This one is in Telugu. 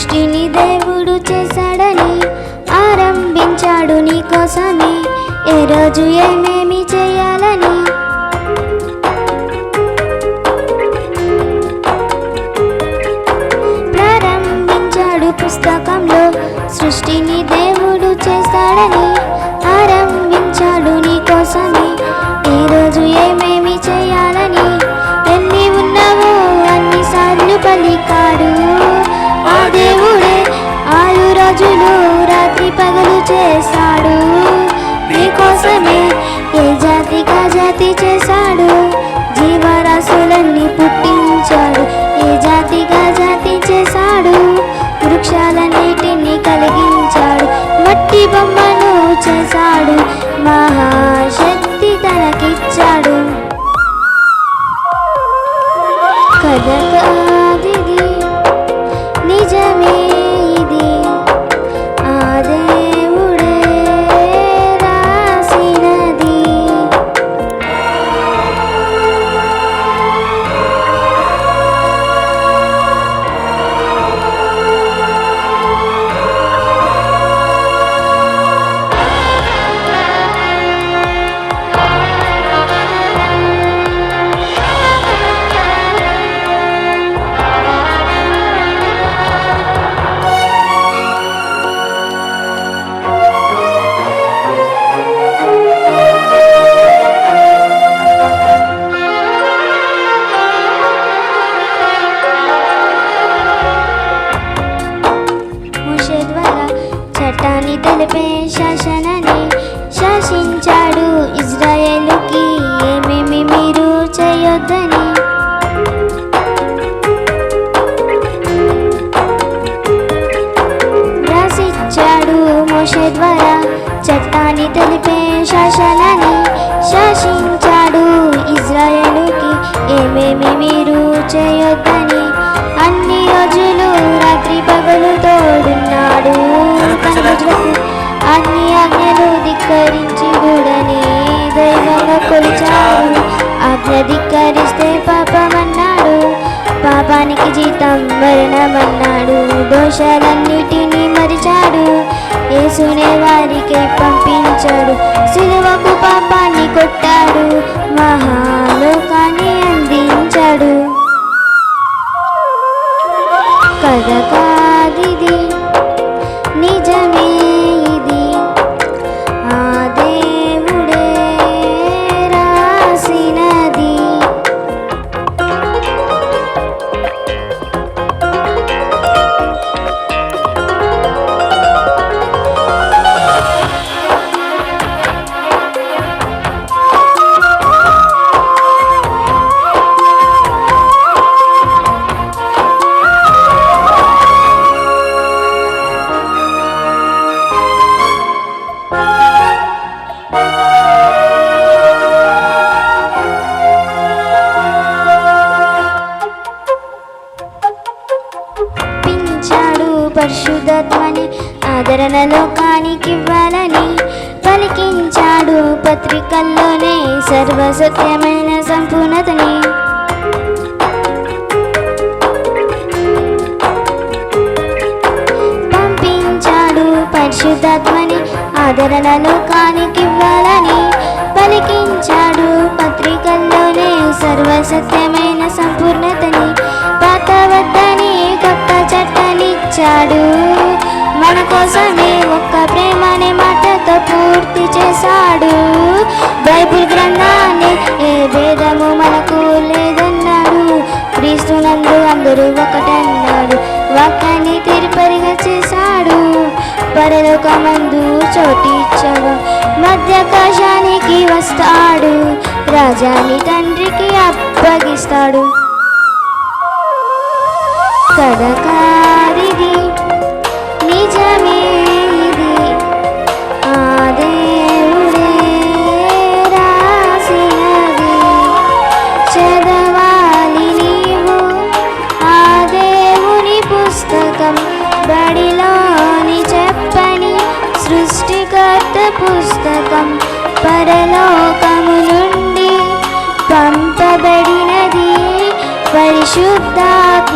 సృష్టిని దేవుడు చేశాడని ఆరంభించాడు నీ కోసమే ఏ రోజు ఏమేమి చేయాలని? ప్రారంభించాడు పుస్తకంలో సృష్టిని దేవుడు చేశాడని జాతి చేశాడు. జీవరాశులన్నీ పుట్టించాడు. ఏ జాతిగా జాతి చేశాడు? వృక్షాలన్నిటిని కలిగించాడు. మట్టి బొమ్మను చేశాడు. మహాశ తెలిపే శాసనని శాసించాడు ఇజ్రాయేలుకి ఏమేమి మీరు చేయొద్దని. రాసిచ్చాడు మోషే ద్వారా చట్టాన్ని తెలిపే శాసనని శాసించాడు ఇజ్రాయేలుకి ఏమేమి మీరు చేయొద్దని. పాపానికి జీతం మరణమన్నాడు. దోషాలన్నిటినీ మరిచాడు. యేసునే వారికి పంపించాడు. సిలువకు పాపాన్ని కొట్టాడు. మహాలోకాన్ని పరిశుద్ధత్వని ఆదరణ లోకానికి ఇవ్వాలని పలికించాడు. పత్రికల్లోనే సర్వసత్యమైన సంపూర్ణతని పంపించాడు. పరిశుద్ధాత్మని ఆదరణ లోకానికి ఇవ్వాలని పలికించాడు. పత్రికల్లోనే సర్వసత్యమైన సంపూర్ణతని చట్టాలిచ్చాడు మన కోసమే ఒక్క ప్రేమనే మాటతో పూర్తి చేశాడు. బైబిల్ గ్రంథాన్ని ఏ భేదము మనకు లేదన్నాడు. క్రీస్తునందు అందరూ ఒకటన్నాడు. వాక్యాన్ని తిరుపరిగా చేశాడు. పరలోకమందు చోటిచ్చాడు మధ్యాకాశానికి వస్తాడు. రాజాని తండ్రికి అప్పగిస్తాడు. కథ शुद्धात्मप्रेरणी